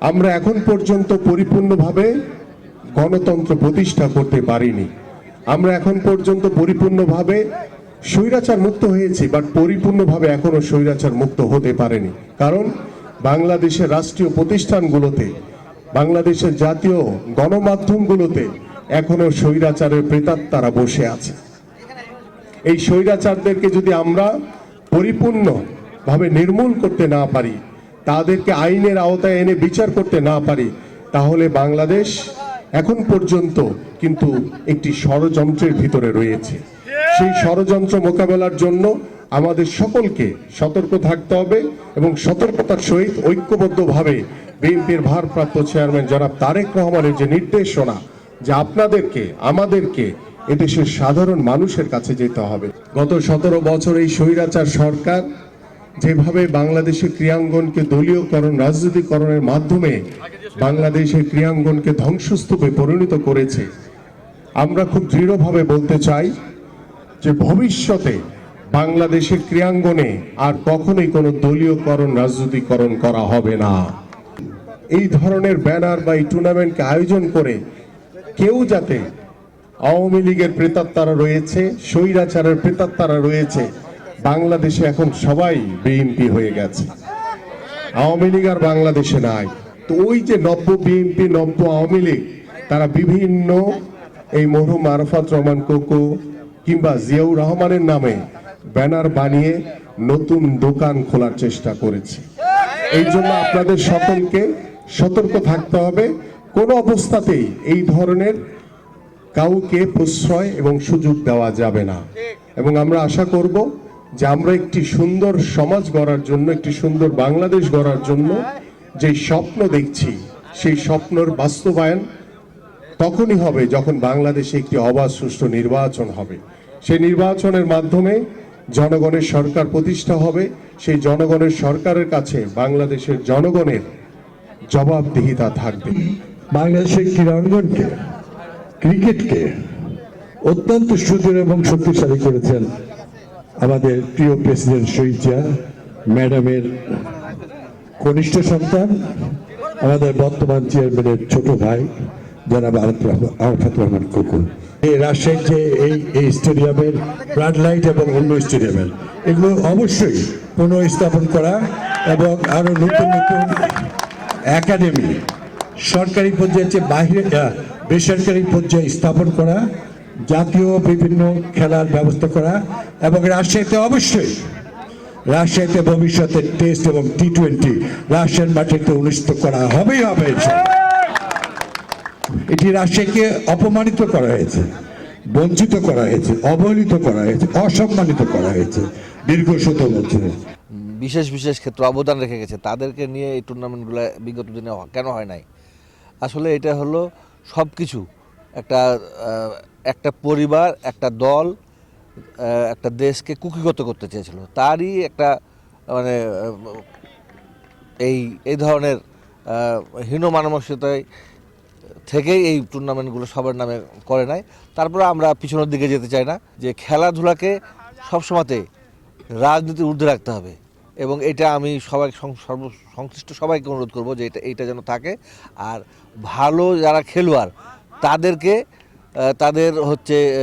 আমরা এখন পর্যন্ত পরিপূর্ণভাবে গণতন্ত্র প্রতিষ্ঠা করতে পারিনি। আমরা এখন পর্যন্ত পরিপূর্ণভাবে স্বৈরাচার মুক্ত হয়েছি বাট পরিপূর্ণভাবে এখনও স্বৈরাচার মুক্ত হতে পারেনি। কারণ বাংলাদেশের রাষ্ট্রীয় প্রতিষ্ঠানগুলোতে, বাংলাদেশের জাতীয় গণমাধ্যমগুলোতে এখনও স্বৈরাচারের প্রেতাত্মারা বসে আছে। এই স্বৈরাচারদেরকে যদি আমরা পরিপূর্ণভাবে নির্মূল করতে না পারি তাদেরকে আইনের আওতায় এনে বিচার করতে না পারি, তাহলে বাংলাদেশ এখন পর্যন্ত কিন্তু একটি ষড়যন্ত্রের ভিতরে রয়েছে। সেই ষড়যন্ত্র মোকাবেলার জন্য আমাদের সকলকে সতর্ক থাকতে হবে এবং সতর্কতার সহিত ঐক্যবদ্ধভাবে বিএনপির ভারপ্রাপ্ত চেয়ারম্যান জনাব তারেক রহমানের যে নির্দেশনা, যে আপনাদেরকে, আমাদেরকে এদেশের সাধারণ মানুষের কাছে যেতে হবে। গত সতেরো বছর এই স্বৈরাচার সরকার যেভাবে বাংলাদেশের ক্রিয়াঙ্গনকে দলীয়করণ, রাজনীতিকরণের মাধ্যমে বাংলাদেশের ক্রিয়াঙ্গনকে ধ্বংসস্তূপে পরিণত করেছে, আমরা খুব দৃঢ়ভাবে বলতে চাই যে ভবিষ্যতে বাংলাদেশের ক্রিয়াঙ্গনে আর কখনোই কোনো দলীয়করণ, রাজনীতিকরণ করা হবে না। এই ধরনের ব্যানার বা এই টুর্নামেন্টকে আয়োজন করে কেউ যাতে আওয়ামী লীগের প্রেতাত্মারা রয়েছে, স্বৈরাচারের প্রেতাত্মারা রয়েছে বাংলাদেশে এখন সবাই বিএনপি হয়ে গেছে। আওয়ামী লীগ আর বাংলাদেশে নাই। তো ওই যে নব্য বিএনপি, নব্য আওয়ামী লীগ, তারা বিভিন্ন এই মরহুম আরফাত রহমান কোকো কিংবা জিয়াউর রহমানের নামে ব্যানার বানিয়ে নতুন দোকান খোলার চেষ্টা করেছে। এই জন্য আপনাদের সকলকে সতর্ক থাকতে হবে। কোনো অবস্থাতেই এই ধরনের কাউকে প্রশ্রয় এবং সুযোগ দেওয়া যাবে না। এবং আমরা আশা করব যে আমরা একটি সুন্দর সমাজ গড়ার জন্য, একটি সুন্দর বাংলাদেশ গড়ার জন্য যে স্বপ্ন দেখছি, সেই স্বপ্নর বাস্তবায়ন তখনই হবে যখন বাংলাদেশে একটি অবাধ সুষ্ঠু নির্বাচন হবে। সেই নির্বাচনের মাধ্যমে জনগণের সরকার প্রতিষ্ঠা হবে, সেই জনগণের সরকারের কাছে বাংলাদেশের জনগণের জবাবদিহিতা থাকবে। বাংলাদেশের ক্রীড়াঙ্গনকে ক্রিকেটকে অত্যন্ত সুদৃঢ় এবং শক্তিশালী করেছেন আমাদের প্রিয় প্রেসিডেন্ট শহীদ জিয়া, ম্যাডামের কনিষ্ঠ সন্তান, আমাদের বর্তমান চেয়ারম্যানের ছোট ভাই আরফাত রহমান- আরফাত রহমান কুকুর। এই রাজশাহীর যে এই এই স্টেডিয়ামের ফ্লাড লাইট এবং অন্য স্টেডিয়ামের, এগুলো অবশ্যই পুনঃস্থাপন করা এবং আরও নতুন নতুন একাডেমি সরকারি পর্যায়ে চেয়ে বাহিরে বেসরকারি পর্যায়ে স্থাপন করা জাতীয় বিভিন্ন খেলার ব্যবস্থা করা এবং রাজশাহীতে অবশ্যই, রাজশাহীতে ভবিষ্যতে টেস্ট এবং টি টোয়েন্টি রাজশাহীর মাটিতে অনুষ্ঠিত করা হবেই হবে। এটি রাজশাহীকে অপমানিত করা হয়েছে, বঞ্চিত করা হয়েছে, অবহেলিত করা হয়েছে, অসম্মানিত করা হয়েছে দীর্ঘ শত বছরে বিশেষ বিশেষ ক্ষেত্রে অবদান রেখে গেছে। তাদেরকে নিয়ে এই টুর্নামেন্টগুলো বিগত দিনে কেন হয় নাই? আসলে এটা হলো সব কিছু একটা একটা পরিবার, একটা দল একটা দেশকে কুকিগত করতে চেয়েছিল। তারই একটা মানে এই এই ধরনের হীন মানসিকতায় থেকেই এই টুর্নামেন্টগুলো সবার নামে করে নাই। তারপরে আমরা পিছনের দিকে যেতে চাই না, যে খেলাধুলাকে সবসময়তে রাজনীতির ঊর্ধ্বে রাখতে হবে। এবং এটা আমি সবাই সর্ব, সংশ্লিষ্ট সবাইকে অনুরোধ করব যে এটা এইটা যেন থাকে। আর ভালো যারা খেলোয়াড়, তাদেরকে তাদের হচ্ছে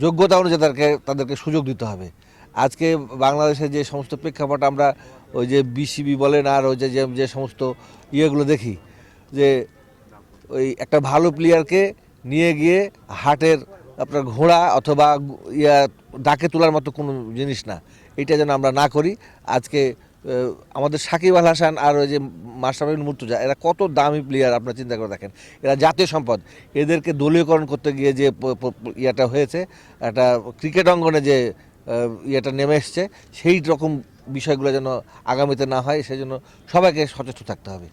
যোগ্যতা অনুযায়ী তাদেরকে তাদেরকে সুযোগ দিতে হবে। আজকে বাংলাদেশের যে সমস্ত প্রেক্ষাপট আমরা ওই যে বিসিবি বলেন আর ওই যে, যে- সমস্ত ইয়েগুলো দেখি, যে ওই একটা ভালো প্লেয়ারকে নিয়ে গিয়ে হাটের আপনার ঘোড়া অথবা ইয়া, ডাকে তোলার মতো কোনো জিনিস না। এটা যেন আমরা না করি, আজকে আমাদের সাকিব আল হাসান আর ওই যে মাস্টারবিন মুর্তুজা, এরা কত দামি প্লেয়ার আপনারা চিন্তা করে দেখেন। এরা জাতীয় সম্পদ। এদেরকে দলীয়করণ করতে গিয়ে যে ইয়েটা হয়েছে, একটা ক্রিকেট অঙ্গনে যে ইয়েটা নেমে এসছে, সেই রকম বিষয়গুলো যেন আগামীতে না হয়, সেজন্য সবাইকে সচেষ্ট থাকতে হবে।